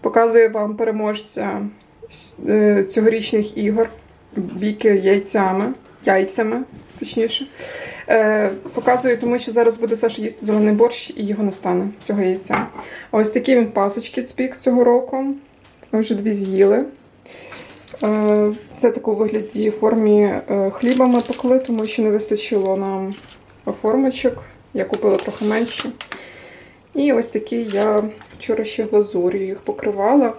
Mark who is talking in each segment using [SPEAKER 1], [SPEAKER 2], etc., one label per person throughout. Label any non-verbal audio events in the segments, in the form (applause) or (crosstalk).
[SPEAKER 1] Показую вам переможця е, цьогорічних ігор бійки яйцями, яйцями, точніше. Е, показую, тому що зараз буде Саша їсти зелений борщ і його не стане цього яйця. Ось такі він пасочки спік цього року. Ми вже дві з'їли. Е, Це таку вигляді формі хліба ми пекли, тому що не вистачило нам формочок. Я купила трохи менші. І ось такі я вчора ще глазур'ю їх покривала.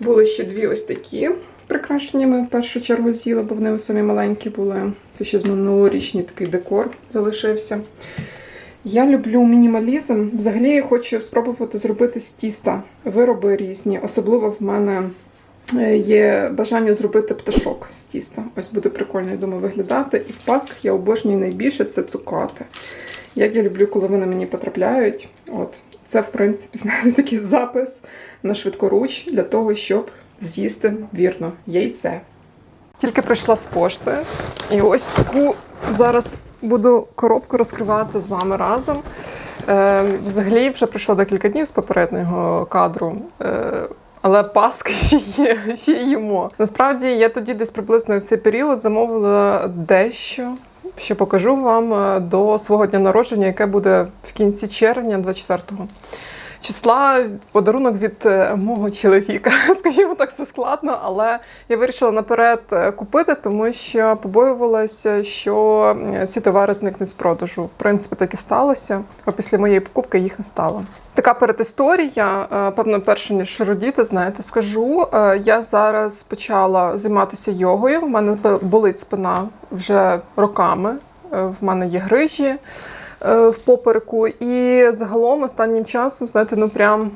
[SPEAKER 1] Були ще дві ось такі прикрашеннями. В першу чергу з'їла, бо вони самі маленькі були. Це ще з минулорічний такий декор залишився. Я люблю мінімалізм. Взагалі я хочу спробувати зробити з тіста вироби різні. Особливо в мене є бажання зробити пташок з тіста. Ось буде прикольно, я думаю, виглядати. І в пасках я обожнюю найбільше це цукати. Як я люблю, коли вони мені потрапляють. От це, в принципі, (laughs) знаєте, такий запис на швидкоруч для того, щоб з'їсти вірно яйце. Тільки прийшла з пошти, і ось таку зараз буду коробку розкривати з вами разом. Е, взагалі, вже пройшло декілька днів з попереднього кадру. Але паски ще (laughs) є, ще їмо. Насправді я тоді десь приблизно в цей період замовила дещо, що покажу вам е, до свого дня народження, яке буде в кінці червня, 24-го. Числа подарунок від е, мого чоловіка. (laughs) Скажімо так, все складно, але я вирішила наперед е, купити, тому що побоювалася, що е, ці товари зникнуть з продажу. В принципі, так і сталося. А після моєї покупки їх не стало. Така передісторія, певно, перше ніж родіти, знаєте, скажу. Я зараз почала займатися йогою. В мене болить спина вже роками. В мене є грижі в попереку. І загалом останнім часом, знаєте, ну прям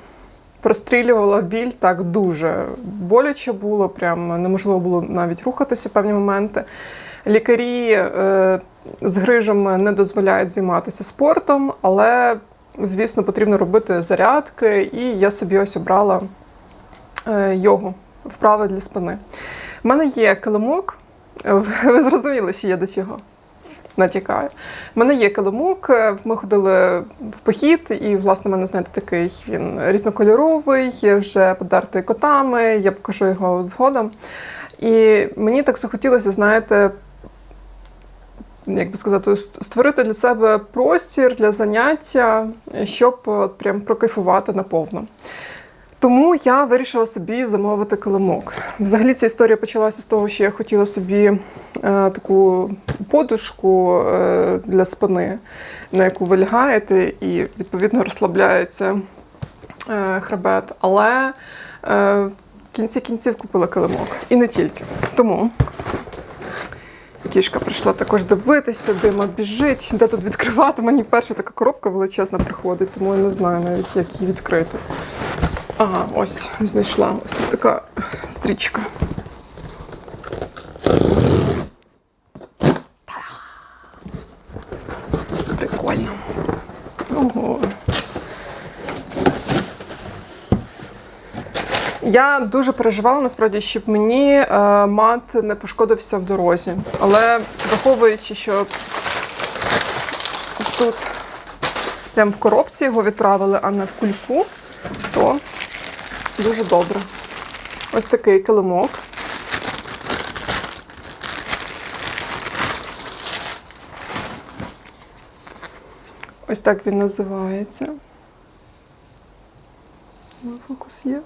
[SPEAKER 1] прострілювала біль так дуже боляче було, прям неможливо було навіть рухатися в певні моменти. Лікарі е, з грижами не дозволяють займатися спортом, але, звісно, потрібно робити зарядки, і я собі ось обрала е, йогу, вправи для спини. У мене є килимок. Е, Ви зрозуміли, що я до чого натякаю. У мене є килимок, е, ми ходили в похід, і, власне, в мене, знаєте, такий він різнокольоровий, вже подертий котами, я покажу його згодом. І мені так захотілося, знаєте, як би сказати, створити для себе простір для заняття, щоб прям прокайфувати наповно. Тому я вирішила собі замовити килимок. Взагалі ця історія почалася з того, що я хотіла собі е, таку подушку е, для спини, на яку ви лягаєте, і відповідно розслабляється е, хребет. Але е, в кінці кінців купила килимок. І не тільки. Тому Кішка прийшла також дивитися, дима біжить, де тут відкривати. Мені перша така коробка величезна приходить, тому я не знаю навіть, як її відкрити. Ага, ось знайшла. Ось тут така стрічка. Прикольно. Я дуже переживала насправді, щоб мені е, мат не пошкодився в дорозі. Але враховуючи, що тут прямо в коробці його відправили, а не в кульку, то дуже добре. Ось такий килимок. Ось так він називається. Фокус є.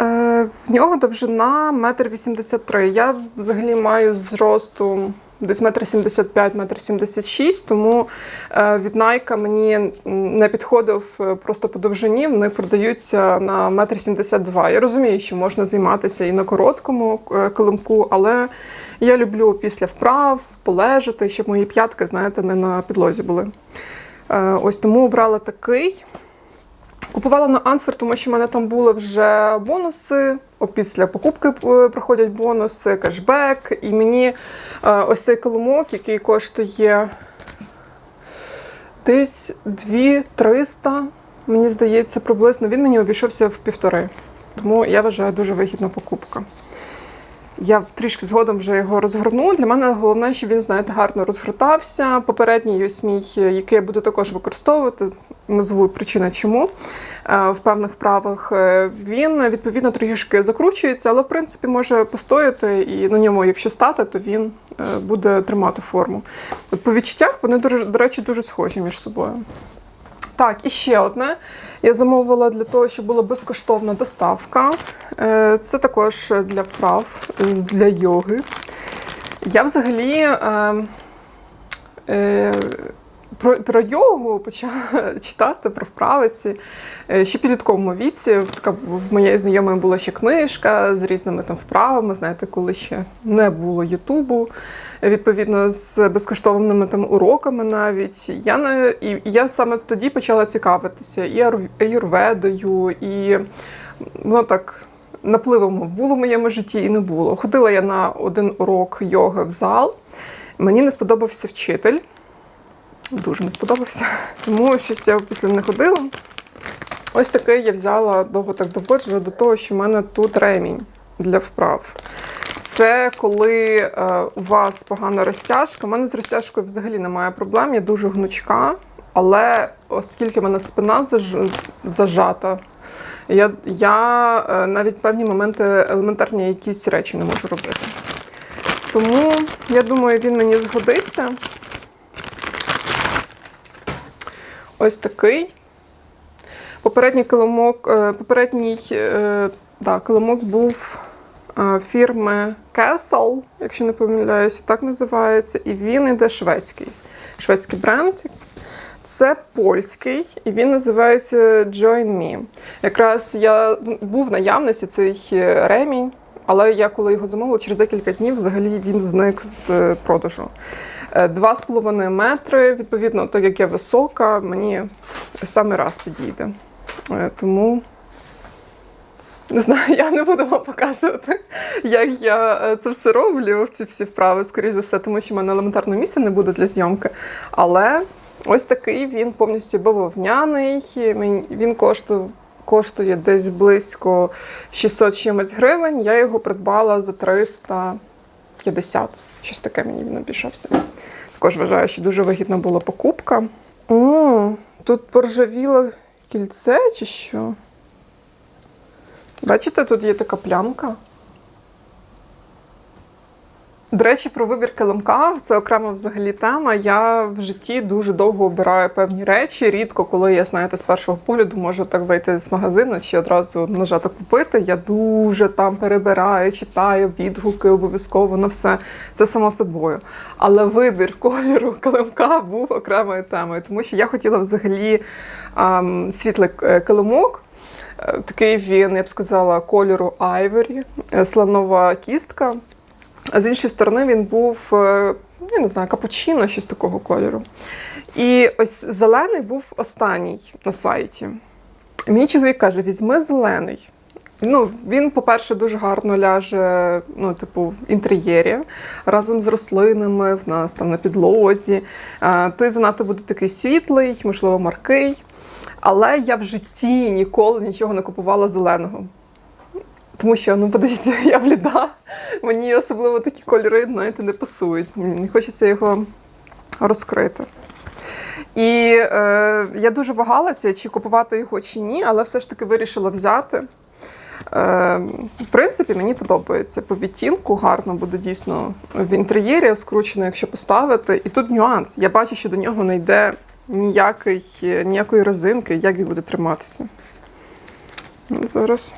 [SPEAKER 1] Е, в нього довжина 1,83 м. Я взагалі маю зросту десь 1,75 м, 1,76 м, тому е, від Nike мені не підходив е, просто по довжині, вони продаються на 1,72 м. Я розумію, що можна займатися і на короткому е, килимку, але я люблю після вправ полежати, щоб мої п'ятки, знаєте, не на підлозі були. Ось тому обрала такий. Купувала на Ансвер, тому що в мене там були вже бонуси. Після покупки е, приходять бонуси, кешбек. І мені е, ось цей килимок, який коштує десь 2-300, мені здається, приблизно. Він мені обійшовся в півтори. Тому я вважаю дуже вигідна покупка. Я трішки згодом вже його розгорну. Для мене головне, щоб він, знаєте, гарно розгортався. Попередній ось мій, який я буду також використовувати, назву причина чому е, в певних вправах. е, Він відповідно трішки закручується, але в принципі може постояти і на ньому, якщо стати, то він е, буде тримати форму. От по відчуттях вони, до речі, дуже схожі між собою. Так, і ще одне. Я замовила для того, щоб була безкоштовна доставка. Е, Це також для вправ, е, для йоги. Я взагалі е, е, про, про йогу почала (laughs) читати про вправи ці е, ще підлітковому віці. Така в моєї знайомої була ще книжка з різними там вправами. Знаєте, коли ще не було Ютубу. Відповідно, з безкоштовними там уроками навіть. Я не і я саме тоді почала цікавитися і аюр- аюрведою, і воно так напливом було в моєму житті і не було. Ходила я на один урок йоги в зал. Мені не сподобався вчитель. Дуже не сподобався. Тому щось я після не ходила. Ось такий я взяла довго так доводжу до того, що в мене тут ремінь для вправ. Це коли е, у вас погана розтяжка. У мене з розтяжкою взагалі немає проблем, я дуже гнучка, але оскільки в мене спина заж- зажата, я, я е, навіть певні моменти елементарні якісь речі не можу робити. Тому я думаю, він мені згодиться. Ось такий. Попередній килимок, е, попередній е, да, килимок був е, фірми Castle, якщо не помиляюся, так називається. І він іде шведський. Шведський бренд. Це польський, і він називається Join Me. Якраз я був в наявності цей ремінь, але я коли його замовила, через декілька днів взагалі він зник з е, продажу. Е, Два з половиною метри, відповідно, так як я висока, мені саме раз підійде. Е, Тому не знаю, я не буду вам показувати, як я це все роблю, ці всі вправи, скоріш за все, тому що в мене елементарного місця не буде для зйомки. Але ось такий він повністю бавовняний. Він- Він коштує, десь близько 600 чимось гривень. Я його придбала за 350. Щось таке мені він обійшовся. Також вважаю, що дуже вигідна була покупка. О, тут поржавіло кільце чи що? Бачите, тут є така плямка. До речі, про вибір килимка це окрема взагалі тема. Я в житті дуже довго обираю певні речі. Рідко, коли я, знаєте, з першого погляду можу так вийти з магазину чи одразу нажати купити. Я дуже там перебираю, читаю відгуки обов'язково на все. Це само собою. Але вибір кольору (laughs) килимка був окремою темою, тому що я хотіла взагалі ам, світлий е, килимок. Е, Такий він, я б сказала, кольору айворі, е, слонова кістка. А з іншої сторони він був, е, я не знаю, капучино, щось такого кольору. І ось зелений був останній на сайті. Мій чоловік каже: візьми зелений. Ну, він, по-перше, дуже гарно ляже, ну, типу, в інтер'єрі разом з рослинами, в нас там на підлозі. Е, Той занадто буде такий світлий, можливо, маркий. Але я в житті ніколи нічого не купувала зеленого. Тому що, ну, подивіться, (laughs) я бліда. Мені особливо такі кольори, знаєте, не пасують. Мені не хочеться його розкрити. І е, я дуже вагалася, чи купувати його, чи ні, але все ж таки вирішила взяти. Е, в принципі, мені подобається. По відтінку гарно буде дійсно в інтер'єрі скручено, якщо поставити. І тут нюанс. Я бачу, що до нього не йде ніякий, ніякої резинки, як він буде триматися. Ну, Зараз.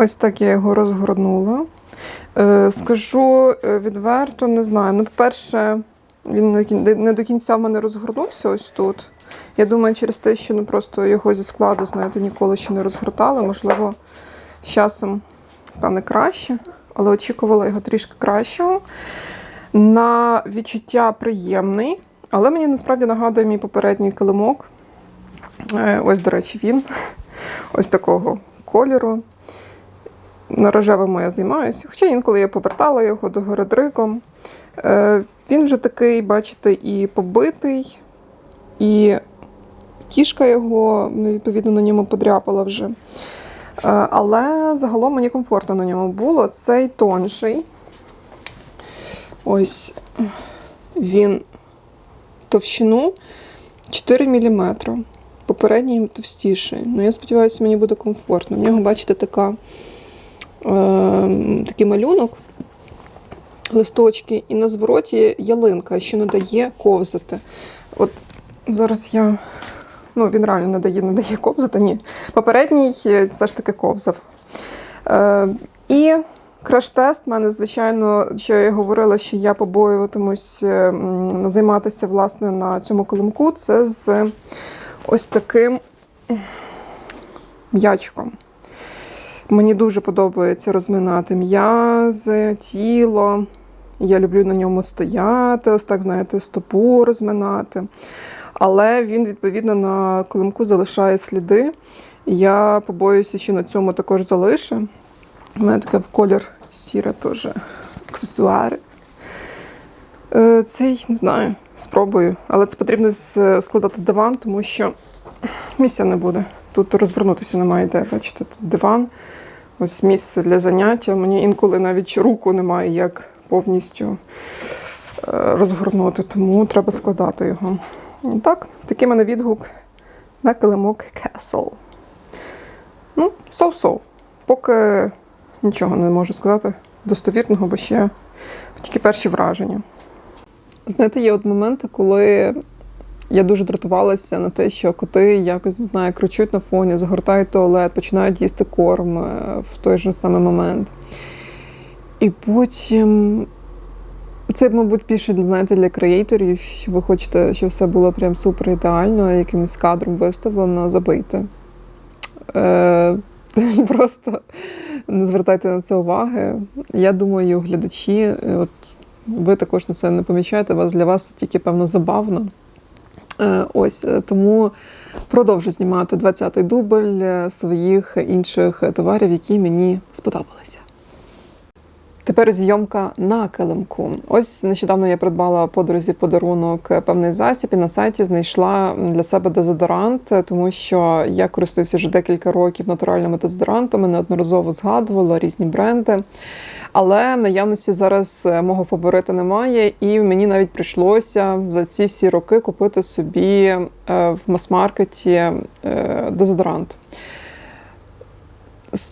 [SPEAKER 1] Ось так я його розгорнула. Е, скажу е, відверто, не знаю. Ну, по-перше, він не до кінця в мене розгорнувся ось тут. Я думаю, через те, що ну, просто його зі складу, знаєте, ніколи ще не розгортала. Можливо, з часом стане краще, але очікувала його трішки кращого. На відчуття приємний, але мені насправді нагадує мій попередній килимок. Е, Ось, до речі, він (laughs) ось такого кольору. На рожевому я займаюся. Хоча інколи я повертала його до городриком. Е, він вже такий, бачите, і побитий, і кішка його ну, відповідно на ньому подряпала вже. Е, Але загалом мені комфортно на ньому було. Цей тонший. Ось він товщину 4 мм. Попередній товстіший. Ну, я сподіваюся, мені буде комфортно. В нього, бачите, така, такий малюнок, листочки, і на звороті ялинка, що не дає ковзати. От зараз я. Ну, він реально не дає, не дає ковзати, ні. Попередній е, все ж таки ковзав. Е, і краш-тест в мене, звичайно, що я говорила, що я побоюватимусь е, займатися власне на цьому колимку, це з ось таким м'ячиком. Мені дуже подобається розминати м'язи, тіло. Я люблю на ньому стояти, ось так, знаєте, стопу розминати. Але він, відповідно, на колимку залишає сліди. Я побоююся, що на цьому також залише. У мене таке в колір сіре теж аксесуари. Е, Цей не знаю, спробую. Але це потрібно складати диван, тому що місця не буде. Тут розвернутися немає де. Бачите, тут диван, ось місце для заняття. Мені інколи навіть руку немає як повністю е, розгорнути, тому треба складати його. Так, такий мене відгук на килимок Castle. Ну, соу-соу. Поки нічого не можу сказати достовірного, бо ще тільки перші враження. Знаєте, є от моменти, коли я дуже дратувалася на те, що коти якось не знаю, кричуть на фоні, загортають туалет, починають їсти корм е, в той же самий момент. І потім це, мабуть, більше знаєте, для креаторів, що ви хочете, щоб все було прям супер ідеально, якимось кадром виставлено, забийте. Е, (laughs) просто не звертайте на це уваги. Я думаю, глядачі, е, от ви також на це не помічаєте, вас для вас це тільки певно забавно. Е, Ось е, тому продовжу знімати 20-й дубль е, своїх інших товарів, які мені сподобалися. Тепер зйомка на килимку. Ось нещодавно я придбала подрузі в подарунок певний засіб і на сайті знайшла для себе дезодорант, тому що я користуюся вже декілька років натуральними дезодорантами, неодноразово згадувала різні бренди. Але наявності зараз е, мого фаворита немає, і мені навіть прийшлося за ці всі роки купити собі е, в мас-маркеті е, дезодорант.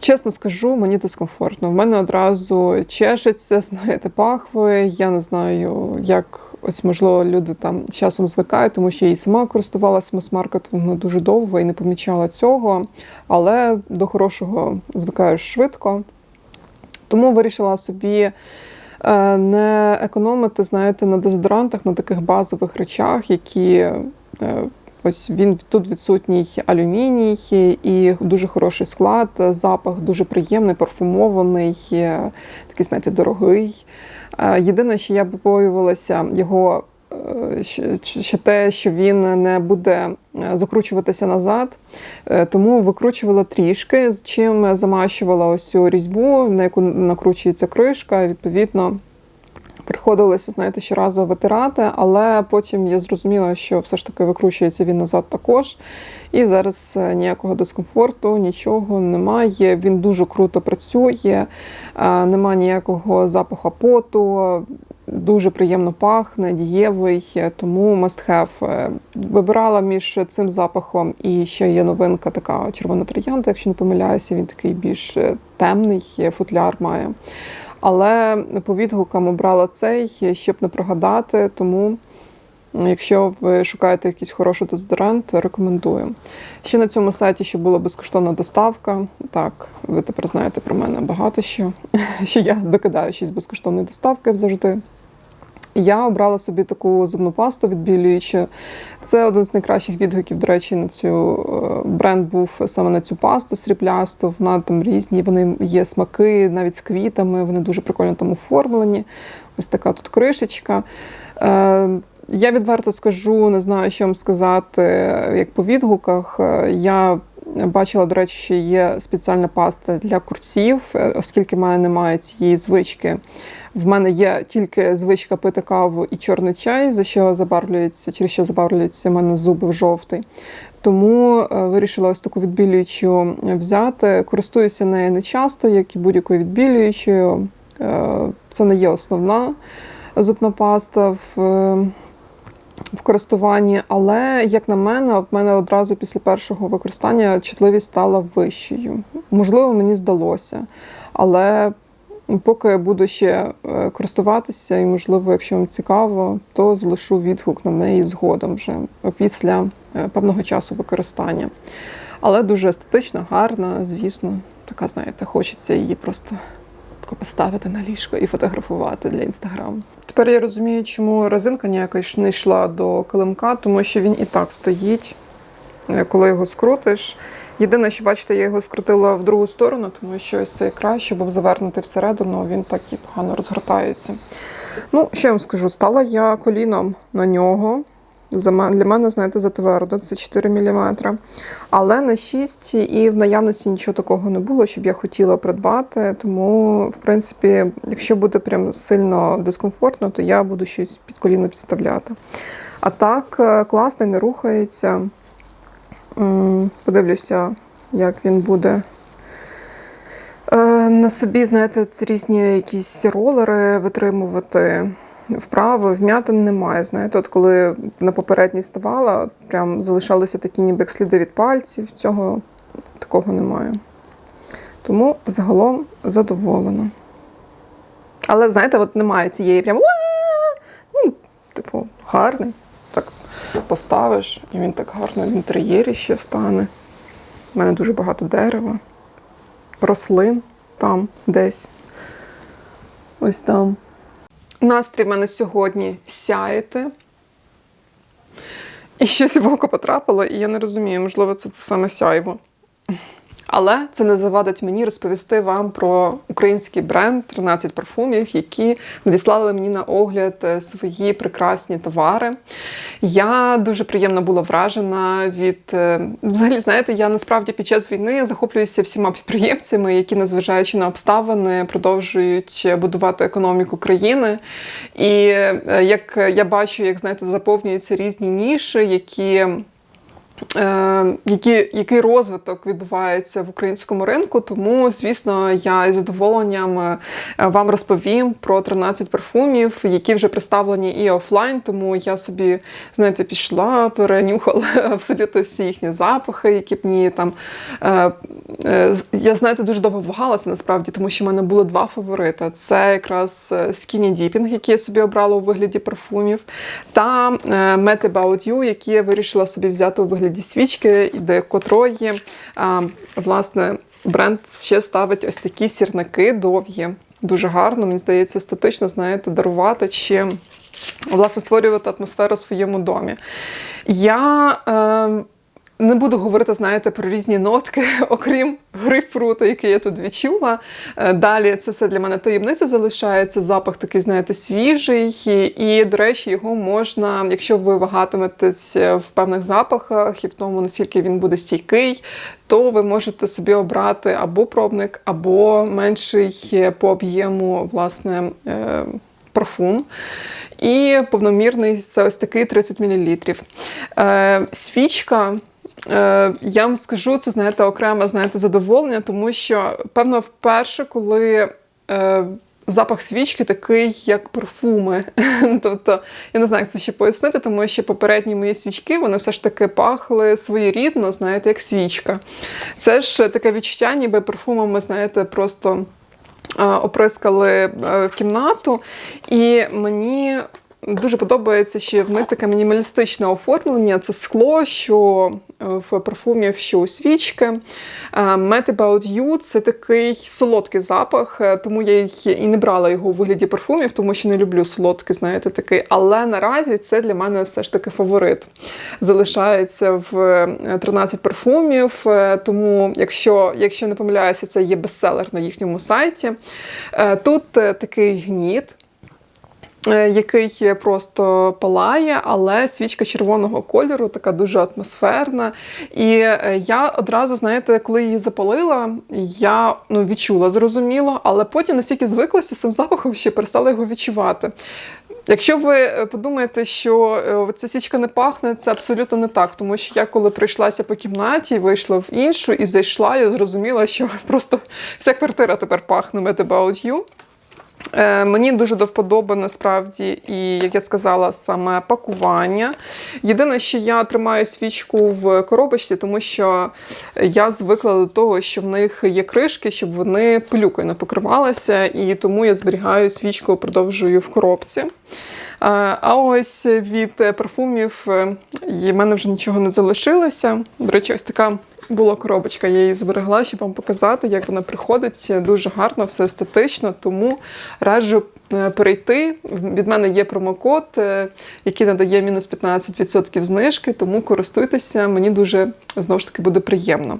[SPEAKER 1] Чесно скажу, мені дискомфортно. В мене одразу чешеться, (laughs) знаєте, пахви. Я не знаю, як ось можливо люди там з часом звикають, тому що я і сама користувалася мас-маркетом ну, дуже довго і не помічала цього. Але до хорошого звикаєш швидко. Тому вирішила собі е, не економити, знаєте, на дезодорантах, на таких базових речах, які е, ось він тут відсутній алюміній і дуже хороший склад, запах дуже приємний, парфумований, такий, знаєте, дорогий. Е, Єдине, що я побоювалася його. е, ще- те, що він не буде е, закручуватися назад, тому викручувала трішки, з чим замащувала ось цю різьбу, на яку накручується кришка. Відповідно, приходилося, знаєте, щоразу витирати, але потім я зрозуміла, що все ж таки викручується він назад також. І зараз е, ніякого дискомфорту, нічого немає. Він дуже круто працює, е, немає ніякого запаху поту. Дуже приємно пахне, дієвий, тому must have. Е, Вибирала між цим запахом і ще є новинка, така червона троянда, якщо не помиляюся, він такий більш темний футляр має. Але по відгукам обрала цей, щоб не прогадати. Тому, якщо ви шукаєте якийсь хороший дезодорант, рекомендую. Ще на цьому сайті ще була безкоштовна доставка. Так, ви тепер знаєте про мене багато що, (laughs) що я докидаю щось безкоштовної доставки завжди. Я обрала собі таку зубну пасту відбілюючу. Це один з найкращих відгуків, до речі, на цю е, бренд був саме на цю пасту сріблясту. Вона там різні, вони є смаки, навіть з квітами, вони дуже прикольно там оформлені. Ось така тут кришечка. Е, Я відверто скажу, не знаю, що вам сказати, як по відгуках. Е, Я бачила, до речі, що є спеціальна паста для курців, оскільки в мене немає цієї звички. В мене є тільки звичка пити каву і чорний чай, за що забарвлюється, через що забарвлюються в мене зуби в жовтий. Тому е, вирішила ось таку відбілюючу взяти. Користуюся нею не часто, як і будь-якою відбілюючою. Е, Це не є основна зубна паста в, е, в користуванні, але, як на мене, в мене одразу після першого використання чутливість стала вищою. Можливо, мені здалося. Але поки буду ще е, користуватися, і, можливо, якщо вам цікаво, то залишу відгук на неї згодом вже після е, певного часу використання. Але дуже естетично, гарна, звісно, така, знаєте, хочеться її просто поставити на ліжко і фотографувати для інстаграму. Тепер я розумію, чому резинка ніяка не йшла до килимка, тому що він і так стоїть, коли його скрутиш. Єдине, що бачите, я його скрутила в другу сторону, тому що ось цей край, щоб був завернутий всередину, він так і погано розгортається. Ну, що я вам скажу, стала я коліном на нього. Для мене, знаєте, затвердо, це 4 мм. Але на 6 і в наявності нічого такого не було, щоб я хотіла придбати. Тому, в принципі, якщо буде прям сильно дискомфортно, то я буду щось під коліно підставляти. А так, е, класний, не рухається. Подивлюся, як він буде. Е, На собі, знаєте, різні якісь ролери витримувати. Вправи, вмятин немає. Знаєте, от коли на попередній ставала, прям залишалися такі ніби як сліди від пальців. Цього такого немає. Тому загалом задоволена. Але, знаєте, от немає цієї прям. Ну, типу, гарний. Поставиш, і він так гарно в інтер'єрі ще стане. У мене дуже багато дерева, рослин там десь. Ось там. Настрій в мене сьогодні сяєте. І щось в око потрапило, і я не розумію, можливо, це те саме сяйво. Але це не завадить мені розповісти вам про український бренд 13 парфумів, які надіслали мені на огляд е, свої прекрасні товари. Я дуже приємно була вражена від е, взагалі, знаєте, я насправді під час війни захоплююся всіма підприємцями, які, незважаючи на обставини, продовжують будувати економіку країни. І е, як я бачу, як знаєте, заповнюються різні ніші, які. Е, які, який розвиток відбувається в українському ринку, тому, звісно, я із задоволенням е, вам розповім про 13 парфумів, які вже представлені і офлайн, тому я собі, знаєте, пішла, перенюхала (laughs) абсолютно всі їхні запахи, які б мені там. Е, Я, знаєте, дуже довго вагалася насправді, тому що в мене були два фаворити: це якраз Skinny Dipping, який я собі обрала у вигляді парфумів, та Mad About You, які я вирішила собі взяти у вигляді свічки, до котрої власне бренд ще ставить ось такі сірники довгі. Дуже гарно, мені здається, естетично, знаєте, дарувати чи власне створювати атмосферу в своєму домі. Я е, не буду говорити, знаєте, про різні нотки, (laughs) окрім грейпфрута, який я тут відчула. Е, Далі це все для мене таємниця залишається. Запах такий, знаєте, свіжий. І, до речі, його можна, якщо ви вагатиметесь в певних запахах і в тому, наскільки він буде стійкий, то ви можете собі обрати або пробник, або менший по об'єму, власне. е, Парфум. І повномірний це ось такий 30 мл. Е, свічка. Е, я вам скажу, це знаєте, окреме знаєте, задоволення, тому що, певно, вперше, коли е, запах свічки такий, як парфуми. (laughs) тобто, я не знаю, як це ще пояснити, тому що попередні мої свічки вони все ж таки пахли своєрідно, знаєте, як свічка. Це ж таке відчуття, ніби парфумами, знаєте, просто е, оприскали е, кімнату. І мені дуже подобається, що в них таке мінімалістичне оформлення. Це скло, що в парфумів, що у свічки. Е, Mad About You – це такий солодкий запах, е, тому я і не брала його у вигляді парфумів, тому що не люблю солодкий, знаєте, такий. Але наразі це для мене все ж таки фаворит. Залишається в е, 13 парфумів. е, Тому, якщо, якщо не помиляюся, це є бестселер на їхньому сайті. Тут такий гніт. Е, який просто палає, але свічка червоного кольору, така дуже атмосферна. І е, я одразу, знаєте, коли її запалила, я ну, відчула зрозуміло, але потім настільки звиклася з цим запахом, що перестала його відчувати. Якщо ви е, подумаєте, що ця свічка не пахне, це абсолютно не так. Тому що я, коли пройшлася по кімнаті, вийшла в іншу і зайшла, я зрозуміла, що (laughs) просто вся квартира тепер пахне Mad About You. Е, Мені дуже до вподоби насправді, і як я сказала, саме пакування. Єдине, що я тримаю свічку в коробочці, тому що я звикла до того, що в них є кришки, щоб вони пилюкою не покривалися, і тому я зберігаю свічку, продовжую в коробці. А ось від е, парфумів е, в мене вже нічого не залишилося. До речі, ось така була коробочка, я її зберегла, щоб вам показати, як вона приходить. Дуже гарно, все естетично, тому раджу е, перейти. Від мене є промокод, який надає мінус 15% знижки, тому користуйтеся, мені дуже знову ж таки буде приємно.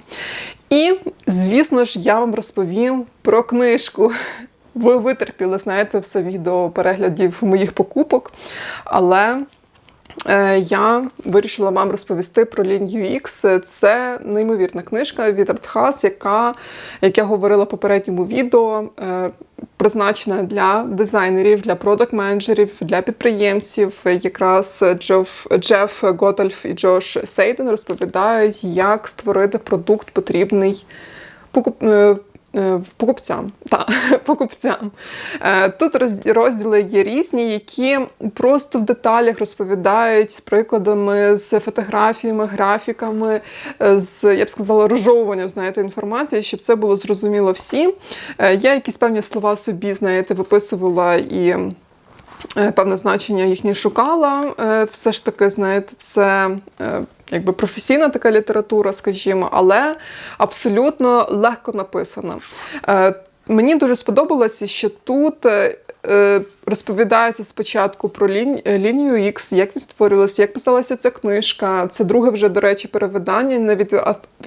[SPEAKER 1] І, звісно ж, я вам розповім про книжку. Ви витерпіли, знаєте, все відео переглядів моїх покупок, але Е, Я вирішила вам розповісти про лінію X. Це неймовірна книжка від Артхас, яка, як я говорила в попередньому відео, е, призначена для дизайнерів, для продакт-менеджерів, для підприємців. Якраз Джеф, Джеф Готальф і Джош Сейден розповідають, як створити продукт потрібний покуп. е, Покупцям, Та, (laughs) покупцям. Е, Тут роз- розділи є різні, які просто в деталях розповідають з прикладами, з фотографіями, графіками, е, з, я б сказала, розжовуванням знаєте, інформації, щоб це було зрозуміло всім. Е, Я якісь певні слова собі, знаєте, виписувала і. Е, Певне значення їхнє шукала. Е, Все ж таки, знаєте, це е, якби професійна така література, скажімо, але абсолютно легко написана. Мені дуже сподобалося, що тут е, е, розповідається спочатку про е, лінію X, як він створювалася, як писалася ця книжка. Це друге вже, до речі, перевидання не від,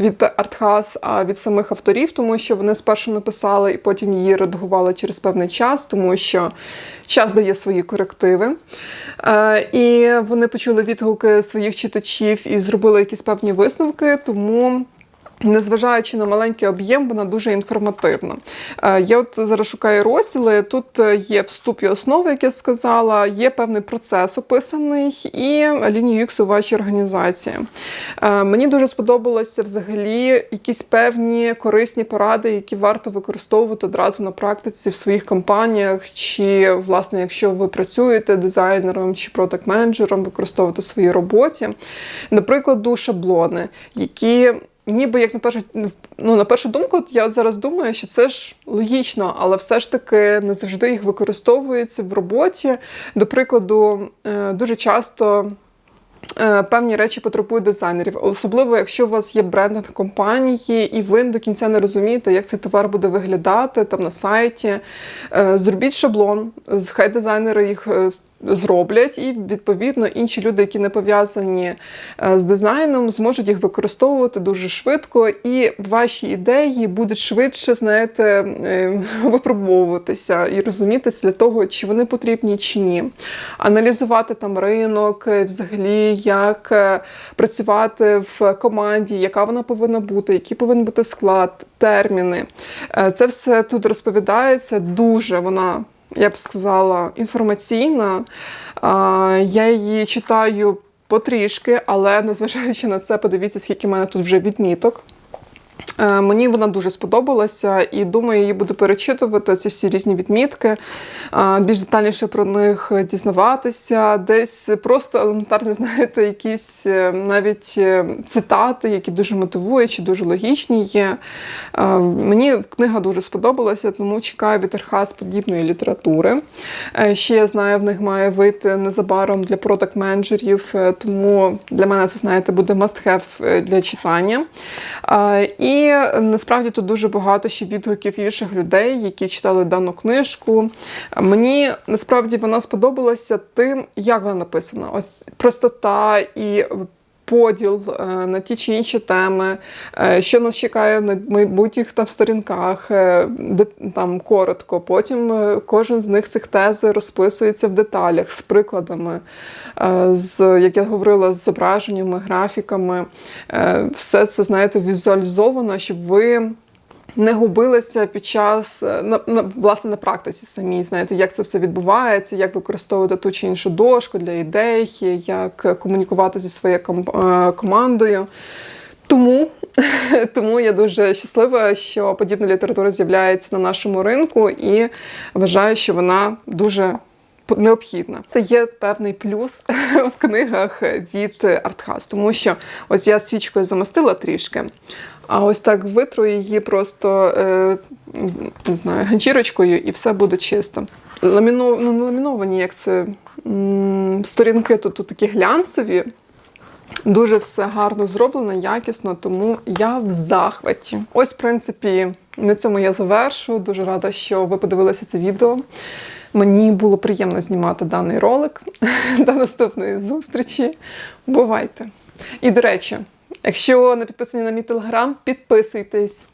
[SPEAKER 1] від Артхас, а від самих авторів, тому що вони спершу написали і потім її редагували через певний час, тому що час дає свої корективи. І вони почули відгуки своїх читачів і зробили якісь певні висновки, тому. Незважаючи на маленький об'єм, вона дуже інформативна. Е, Я от зараз шукаю розділи. Тут е, є вступ і основи, як я сказала, є певний процес описаний і лінію X у вашій організації. Е, Мені дуже сподобалося взагалі якісь певні корисні поради, які варто використовувати одразу на практиці в своїх компаніях, чи, власне, якщо ви працюєте дизайнером чи продакт-менеджером, використовувати в своїй роботі. Наприклад, шаблони, які ніби як на першу, ну, на першу думку, от я от зараз думаю, що це ж логічно, але все ж таки не завжди їх використовується в роботі. До прикладу, е, дуже часто. е, Певні речі потребують дизайнерів, особливо якщо у вас є брендинг компанії, і ви до кінця не розумієте, як цей товар буде виглядати там на сайті. Е, Зробіть шаблон, хай дизайнери їх зроблять, і відповідно інші люди, які не пов'язані е, з дизайном, зможуть їх використовувати дуже швидко, і ваші ідеї будуть швидше, знаєте, е, (laughs) випробовуватися і розумітися для того, чи вони потрібні чи ні. Аналізувати там ринок, е, взагалі, як працювати в команді, яка вона повинна бути, який повинен бути склад, терміни. Це все тут розповідається дуже вона. Я б сказала, інформаційна. Я її читаю потрішки, але незважаючи на це, подивіться, скільки в мене тут вже відміток. Е, Мені вона дуже сподобалася і думаю, її буду перечитувати ці всі різні відмітки, е, більш детальніше про них дізнаватися, десь просто елементарно (laughs) знаєте, якісь е, навіть цитати, які дуже мотивуючі, дуже логічні є. Мені книга дуже сподобалася, тому чекаю від Архаз подібної літератури. Ще я знаю, в них має вийти незабаром для продакт-менеджерів, е, тому для мене це, знаєте, буде must-have для читання. Е, Е, насправді тут дуже багато ще відгуків інших людей, які читали дану книжку. Мені насправді вона сподобалася тим, як вона написана. Ось простота і поділ е, на ті чи інші теми, е, що нас чекає на майбутніх там сторінках, де, там коротко. Потім е, кожен з них цих тез розписується в деталях з прикладами, з, як я говорила, з зображеннями, графіками. Все це, знаєте, візуалізовано, щоб ви не губилися під час е, на, на власне на практиці самій. Знаєте, як це все відбувається, як використовувати ту чи іншу дошку для ідей, як комунікувати зі своєю е, командою. Тому, (laughs) тому я дуже щаслива, що подібна література з'являється на нашому ринку, і вважаю, що вона дуже необхідна. Та є певний плюс (laughs) в книгах від Артхас, тому що ось я свічкою замастила трішки, а ось так витру її просто е, не знаю, ганчірочкою, і все буде чисто. Ламіно, ну, не ламіновані, як це сторінки тут, тут такі глянцеві. Дуже все гарно зроблено, якісно, тому я в захваті. Ось, в принципі, на цьому я завершу. Дуже рада, що ви подивилися це відео. Мені було приємно знімати даний ролик. (laughs) До наступної зустрічі. Бувайте! І до речі, якщо не підписані на мій телеграм, підписуйтесь.